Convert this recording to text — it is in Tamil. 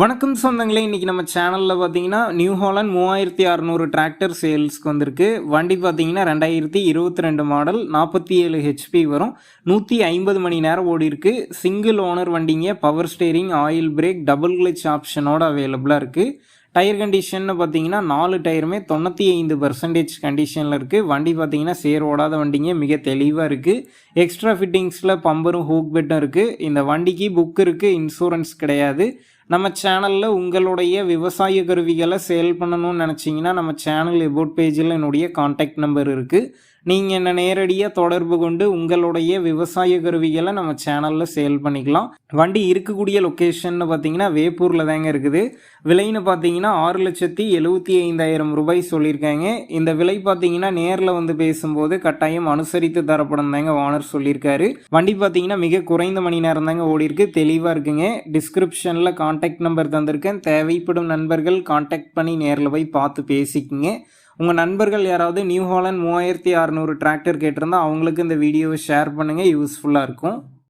வணக்கம் சொந்தங்களே இன்றைக்கி நம்ம சேனலில் பார்த்தீங்கன்னா நியூ ஹாலண்ட் மூவாயிரத்தி அறநூறு டிராக்டர் சேல்ஸ்க்கு வந்திருக்கு. வண்டி பார்த்தீங்கன்னா ரெண்டாயிரத்தி இருபத்தி ரெண்டு மாடல் நாற்பத்தி ஏழு ஹெச்பி வரும். நூற்றி ஐம்பது மணி நேரம் ஓடி இருக்கு. சிங்கிள் ஓனர் வண்டிங்க power steering oil brake double clutch ஆப்ஷனோட அவைலபிளாக இருக்குது டயர் கண்டிஷன்னு பார்த்தீங்கன்னா நாலு டயருமே தொண்ணூற்றி ஐந்து பர்சன்டேஜ் கண்டிஷனில் இருக்குது வண்டி பார்த்தீங்கன்னா சேர் ஓடாத வண்டிங்க மிக தெளிவாக இருக்குது எக்ஸ்ட்ரா ஃபிட்டிங்ஸில் பம்பரும் ஹூக் பெட்டும் இருக்குது இந்த வண்டிக்கு புக் இருக்குது இன்சூரன்ஸ் கிடையாது. நம்ம சேனலில் உங்களுடைய விவசாய கருவிகளை சேல் பண்ணணும்னு நினச்சிங்கன்னா நம்ம சேனல் எபோட் பேஜில் என்னுடைய காண்டாக்ட் நம்பர் இருக்குது நீங்கள் என்ன நேரடியாக தொடர்பு கொண்டு உங்களுடைய விவசாய கருவிகளை நம்ம சேனலில் சேல் பண்ணிக்கலாம். வண்டி இருக்கக்கூடிய லொக்கேஷன்னு பார்த்தீங்கன்னா வேப்பூரில் தாங்க இருக்குது. விலைன்னு பார்த்தீங்கன்னா ஆறு லட்சத்தி எழுபத்தி ஐந்தாயிரம் ரூபாய் சொல்லியிருக்காங்க. இந்த விலை பார்த்தீங்கன்னா நேரில் வந்து பேசும்போது கட்டாயம் அனுசரித்து தரப்படும் தாங்க ஓனர் சொல்லியிருக்காரு. வண்டி பார்த்தீங்கன்னா மிக குறைந்த மணி நேரம் தாங்க ஓடி இருக்கு தெளிவாக இருக்குங்க டிஸ்கிரிப்ஷனில் காண்டாக்ட் நம்பர் தந்திருக்கேன். தேவைப்படும் நண்பர்கள் காண்டாக்ட் பண்ணி நேரில் போய் பார்த்து பேசிக்கிங்க. உங்கள் நண்பர்கள் யாராவது நியூ ஹாலண்ட் மூவாயிரத்தி அறநூறு டிராக்டர் கேட்டிருந்தா அவங்களுக்கு இந்த வீடியோவை ஷேர் பண்ணுங்கள் யூஸ்ஃபுல்லாக இருக்கும்.